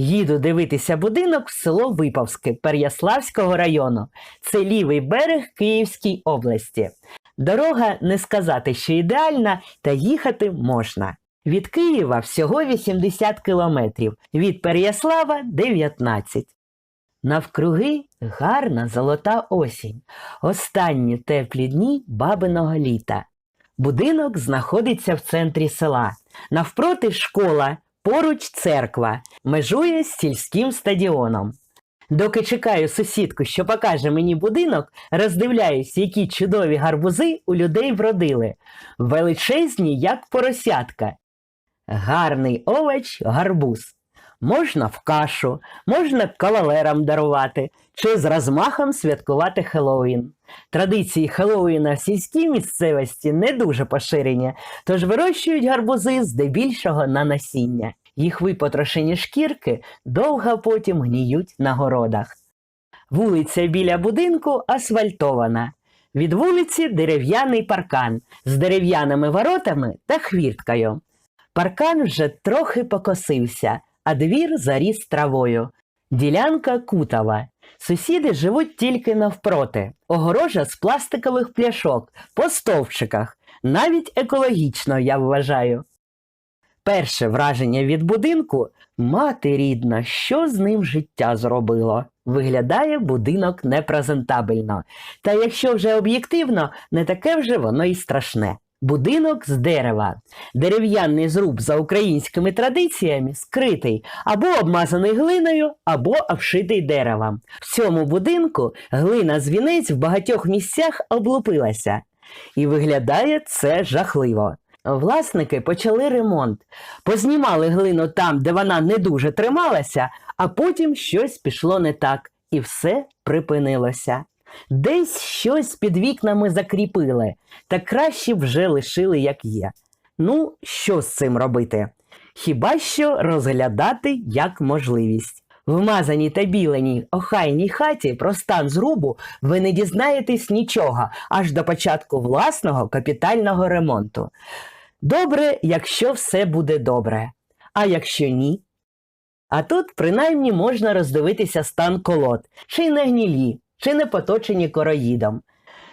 Їду дивитися будинок в село Випавське Пер'яславського району. Це лівий берег Київській області. Дорога не сказати, що ідеальна, та їхати можна. Від Києва всього 80 кілометрів, від Пер'яслава 19. Навкруги гарна золота осінь, останні теплі дні бабиного літа. Будинок знаходиться в центрі села. Навпроти школа, поруч церква, межує з сільським стадіоном. Доки чекаю сусідку, що покаже мені будинок, роздивляюсь, які чудові гарбузи у людей вродили. Величезні, як поросятка. Гарний овоч гарбуз. Можна в кашу, можна кавалерам дарувати чи з розмахом святкувати Хеллоуін. Традиції Хеллоуіна в сільській місцевості не дуже поширені, тож вирощують гарбузи здебільшого на насіння. Їх випотрошені шкірки довго потім гніють на городах. Вулиця біля будинку асфальтована. Від вулиці дерев'яний паркан з дерев'яними воротами та хвірткою. Паркан вже трохи покосився, а двір заріс травою. Ділянка кутова. Сусіди живуть тільки навпроти, огорожа з пластикових пляшок, по стовпчиках, навіть екологічно, я вважаю. Перше враження від будинку мати рідна, що з ним життя зробило. Виглядає будинок непрезентабельно. Та якщо вже об'єктивно, не таке вже воно й страшне. Будинок з дерева. Дерев'яний зруб за українськими традиціями скритий або обмазаний глиною, або обшитий деревом. В цьому будинку глина з вінець в багатьох місцях облупилася. І виглядає це жахливо. Власники почали ремонт, познімали глину там, де вона не дуже трималася, а потім щось пішло не так, і все припинилося. Десь щось під вікнами закріпили, та краще вже лишили, як є. Ну, що з цим робити? Хіба що розглядати як можливість. В мазаній та біленій охайній хаті про стан зрубу ви не дізнаєтесь нічого аж до початку власного капітального ремонту. Добре, якщо все буде добре. А якщо ні? А тут принаймні можна роздивитися стан колод, чи не гнілі, чи не поточені короїдом.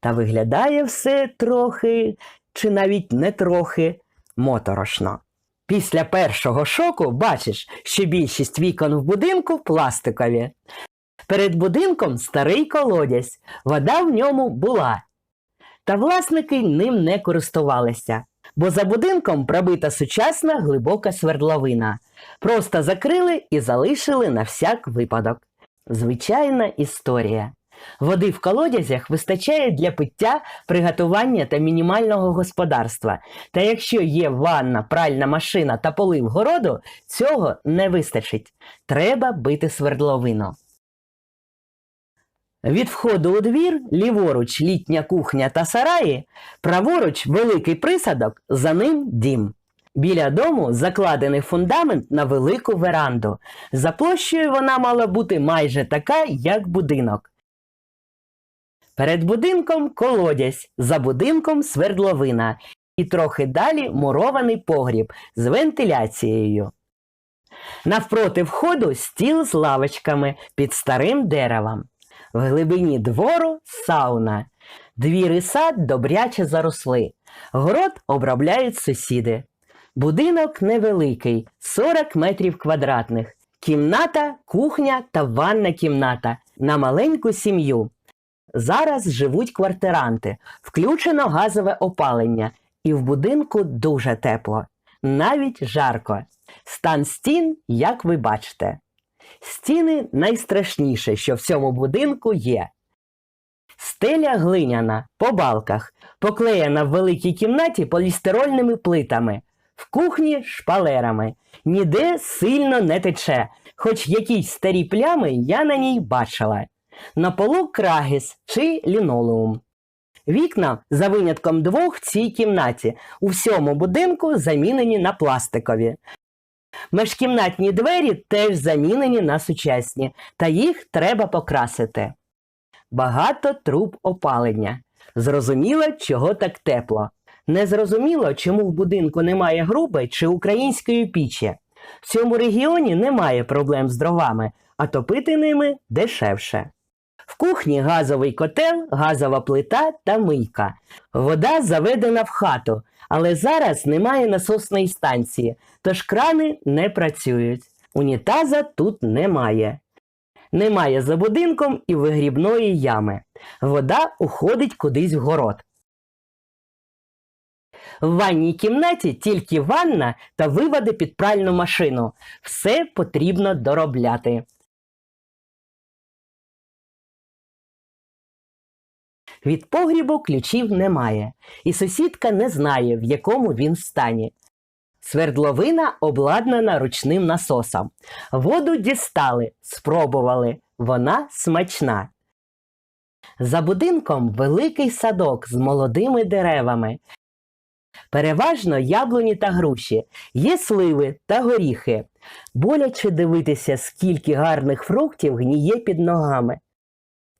Та виглядає все трохи, чи навіть не трохи, моторошно. Після першого шоку бачиш, що більшість вікон в будинку пластикові. Перед будинком старий колодязь, вода в ньому була. Та власники ним не користувалися, бо за будинком пробита сучасна глибока свердловина. Просто закрили і залишили на всяк випадок. Звичайна історія. Води в колодязях вистачає для пиття, приготування та мінімального господарства. Та якщо є ванна, пральна машина та полив городу, цього не вистачить. Треба бити свердловину. Від входу у двір ліворуч літня кухня та сараї, праворуч великий присадок, за ним дім. Біля дому закладений фундамент на велику веранду. За площею вона мала бути майже така, як будинок. Перед будинком колодязь, за будинком свердловина і трохи далі мурований погріб з вентиляцією. Навпроти входу стіл з лавочками під старим деревом. В глибині двору сауна. Двір і сад добряче заросли. Город обробляють сусіди. Будинок невеликий, 40 метрів квадратних. Кімната, кухня та ванна кімната на маленьку сім'ю. Зараз живуть квартиранти, включено газове опалення, і в будинку дуже тепло, навіть жарко. Стан стін, як ви бачите. Стіни найстрашніше, що в цьому будинку є. Стеля глиняна, по балках, поклеєна в великій кімнаті полістирольними плитами, в кухні шпалерами. Ніде сильно не тече, хоч якісь старі плями я на ній бачила. На полу крагіс чи лінолеум. Вікна, за винятком двох в цій кімнаті, у всьому будинку замінені на пластикові. Межкімнатні двері теж замінені на сучасні, та їх треба покрасити. Багато труб опалення. Зрозуміло, чого так тепло. Незрозуміло, чому в будинку немає груби чи української пічі. В цьому регіоні немає проблем з дровами, а топити ними дешевше. Кухні газовий котел, газова плита та мийка. Вода заведена в хату, але зараз немає насосної станції, тож крани не працюють. Унітаза тут немає. Немає за будинком і вигрібної ями. Вода уходить кудись в город. В ванній кімнаті тільки ванна та виводи під пральну машину. Все потрібно доробляти. Від погрібу ключів немає, і сусідка не знає, в якому він стані. Свердловина обладнана ручним насосом. Воду дістали, спробували. Вона смачна. За будинком великий садок з молодими деревами. Переважно яблуні та груші, є сливи та горіхи. Боляче дивитися, скільки гарних фруктів гніє під ногами.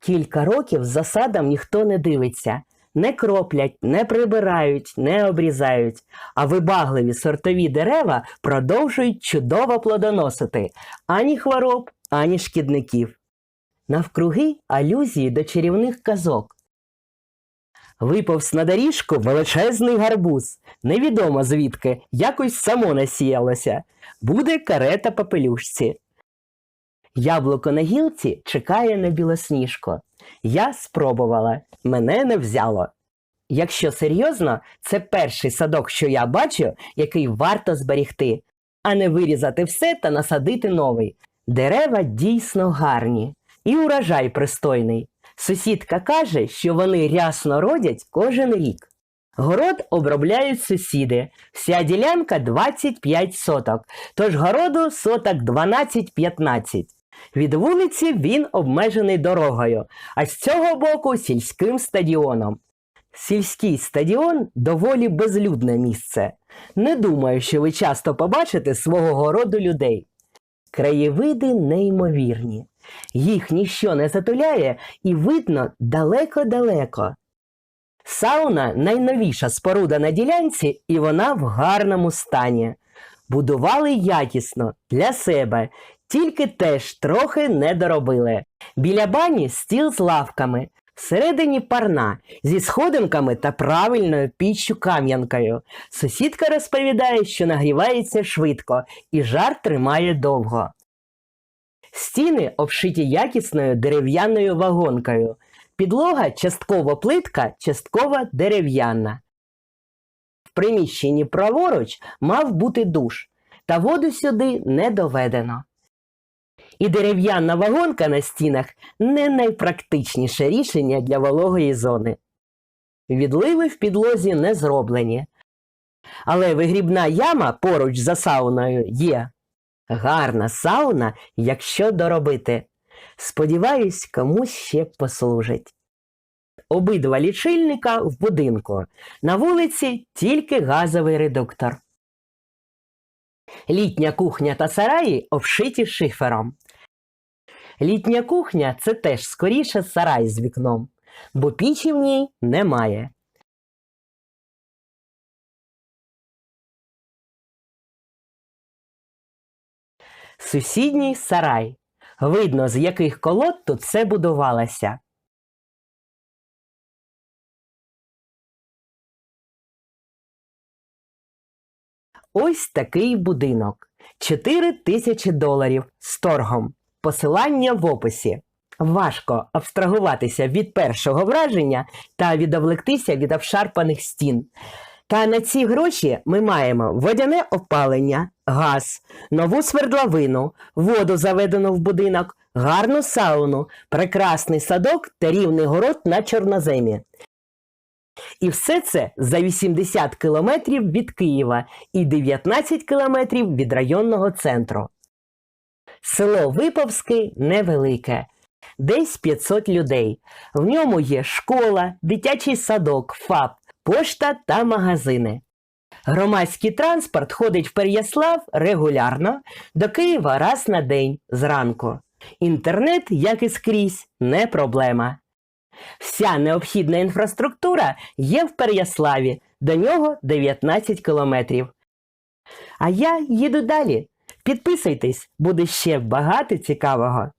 Кілька років за садом ніхто не дивиться, не кроплять, не прибирають, не обрізають, а вибагливі сортові дерева продовжують чудово плодоносити ані хвороб, ані шкідників. Навкруги алюзії до чарівних казок. Виповз на доріжку величезний гарбуз. Невідомо звідки, якось само насіялося. Буде карета по пелюшці. Яблуко на гілці чекає на білосніжку. Я спробувала, мене не взяло. Якщо серйозно, це перший садок, що я бачу, який варто зберігти, а не вирізати все та насадити новий. Дерева дійсно гарні, і урожай пристойний. Сусідка каже, що вони рясно родять кожен рік. Город обробляють сусіди. Вся ділянка 25 соток, тож городу соток 12-15. Від вулиці він обмежений дорогою, а з цього боку сільським стадіоном. Сільський стадіон доволі безлюдне місце. Не думаю, що ви часто побачите свого городу людей. Краєвиди неймовірні. Їх ніщо не затуляє і видно далеко-далеко. Сауна найновіша споруда на ділянці, і вона в гарному стані. Будували якісно для себе, тільки теж трохи не доробили. Біля бані стіл з лавками, всередині парна зі сходинками та правильною піччю кам'янкою. Сусідка розповідає, що нагрівається швидко і жар тримає довго. Стіни обшиті якісною дерев'яною вагонкою. Підлога частково плитка, частково дерев'яна. В приміщенні праворуч мав бути душ, та воду сюди не доведено. І дерев'яна вагонка на стінах не найпрактичніше рішення для вологої зони. Відливи в підлозі не зроблені. Але вигрібна яма поруч за сауною є. Гарна сауна, якщо доробити. Сподіваюсь, комусь ще послужить. Обидва лічильника в будинку. На вулиці тільки газовий редуктор. Літня кухня та сараї обшиті шифером. Літня кухня це теж скоріше сарай з вікном, бо пічі в ній немає. Сусідній сарай. Видно, з яких колод тут все будувалося. Ось такий будинок. 4 тисячі доларів з торгом. Посилання в описі. Важко абстрагуватися від першого враження та відволектися від обшарпаних стін. Та на ці гроші ми маємо водяне опалення, газ, нову свердловину, воду заведену в будинок, гарну сауну, прекрасний садок та рівний город на чорноземі. І все це за 80 кілометрів від Києва і 19 кілометрів від районного центру. Село Виповське невелике, десь 500 людей. В ньому є школа, дитячий садок, ФАП, пошта та магазини. Громадський транспорт ходить в Переяслав регулярно, до Києва раз на день зранку. Інтернет, як і скрізь, не проблема. Вся необхідна інфраструктура є в Переяславі, до нього 19 кілометрів. А я їду далі. Підписуйтесь, буде ще багато цікавого.